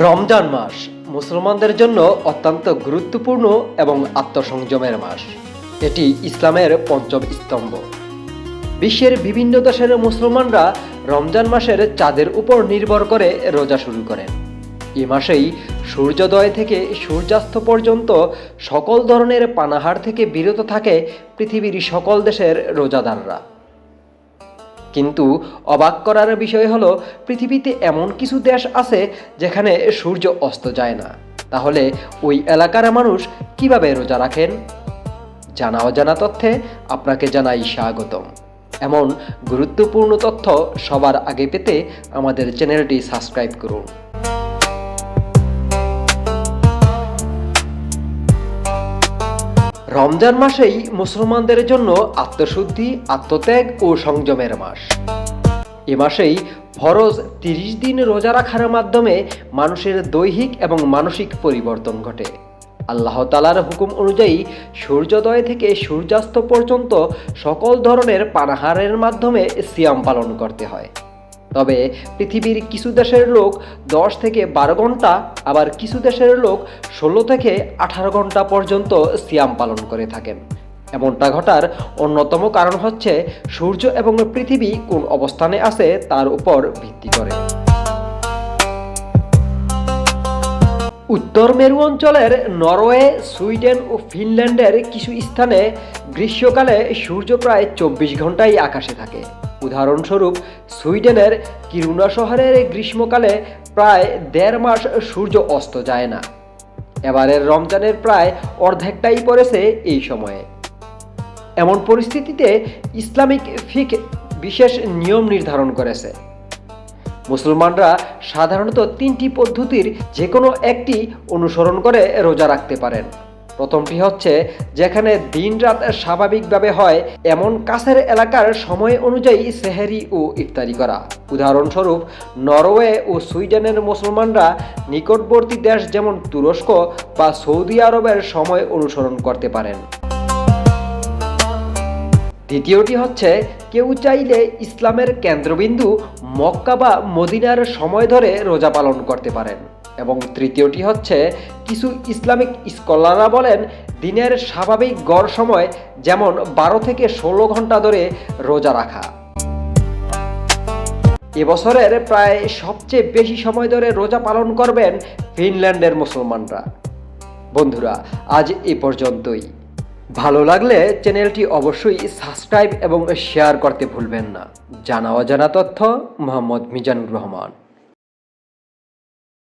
রমজান মাস মুসলমানদের জন্য অত্যন্ত গুরুত্বপূর্ণ এবং আত্মসংযমের মাস। এটি ইসলামের পঞ্চম স্তম্ভ। বিশ্বের বিভিন্ন দেশের মুসলমানরা রমজান মাসের চাঁদের উপর নির্ভর করে রোজা শুরু করেন। এ মাসেই সূর্যোদয় থেকে সূর্যাস্ত পর্যন্ত সকল ধরনের পানাহার থেকে বিরত থাকে পৃথিবীর সকল দেশের রোজাদাররা। কিন্তু অবাক করার বিষয় হলো, পৃথিবীতে এমন কিছু দেশ আছে যেখানে সূর্য অস্ত যায় না। তাহলে ওই এলাকার মানুষ কীভাবে রোজা রাখেন? জানা অজানা তথ্যে আপনাকে জানাই স্বাগতম। এমন গুরুত্বপূর্ণ তথ্য সবার আগে পেতে আমাদের চ্যানেলটি সাবস্ক্রাইব করুন। রমজান মাসেই মুসলমানদের জন্য আত্মশুদ্ধি, আত্মত্যাগ ও সংযমের মাস। এ মাসেই ফরজ তিরিশ দিন রোজা রাখার মাধ্যমে মানুষের দৈহিক এবং মানসিক পরিবর্তন ঘটে। আল্লাহ তালার হুকুম অনুযায়ী সূর্যোদয় থেকে সূর্যাস্ত পর্যন্ত সকল ধরনের পানাহারের মাধ্যমে সিয়াম পালন করতে হয়। তবে পৃথিবীর কিছু দেশের লোক দশ থেকে বারো ঘণ্টা, আবার কিছু দেশের লোক ষোলো থেকে আঠারো ঘণ্টা পর্যন্ত সিয়াম পালন করে থাকেন। এমনটা ঘটার অন্যতম কারণ হচ্ছে সূর্য এবং পৃথিবী কোন অবস্থানে আছে তার উপর ভিত্তি করে। উত্তর মেরু অঞ্চলের নরওয়ে, সুইডেন ও ফিনল্যান্ডের কিছু স্থানে গ্রীষ্মকালে সূর্য প্রায় চব্বিশ ঘন্টাই আকাশে থাকে। উদাহরণস্বরূপ, সুইডেনের কিরুনা শহরের গ্রীষ্মকালে প্রায় দেড় মাস সূর্য অস্ত যায় না। এবারের রমজানের প্রায় অর্ধেকটাই পড়েছে এই সময়ে। এমন পরিস্থিতিতে ইসলামিক ফিক বিশেষ নিয়ম নির্ধারণ করেছে। মুসলমানরা সাধারণত তিনটি পদ্ধতির যে কোনো একটি অনুসরণ করে রোজা রাখতে পারেন। প্রথমটি হচ্ছে, যেখানে দিন রাত স্বাভাবিকভাবে হয় এমন কাছের এলাকার সময় অনুযায়ী সেহেরি ও ইফতারি করা। উদাহরণস্বরূপ, নরওয়ে ও সুইডেনের মুসলমানরা নিকটবর্তী দেশ যেমন তুরস্ক বা সৌদি আরবের সময় অনুসরণ করতে পারেন। দ্বিতীয়টি হচ্ছে, কেউ চাইলে ইসলামের কেন্দ্রবিন্দু মক্কা বা মদিনার সময় ধরে রোজা পালন করতে পারেন। এবং তৃতীয়টি হচ্ছে, কিছু ইসলামিক স্কলাররা বলেন, দিনের স্বাভাবিক গড় সময় যেমন বারো থেকে ষোলো ঘণ্টা ধরে রোজা রাখা। এবছরের প্রায় সবচেয়ে বেশি সময় ধরে রোজা পালন করবেন ফিনল্যান্ডের মুসলমানরা। বন্ধুরা, আজ এ পর্যন্তই। ভালো লাগলে চ্যানেলটি অবশ্যই সাবস্ক্রাইব এবং শেয়ার করতে ভুলবেন না। জানা অজানা তথ্য, মোহাম্মদ মিজানুর রহমান।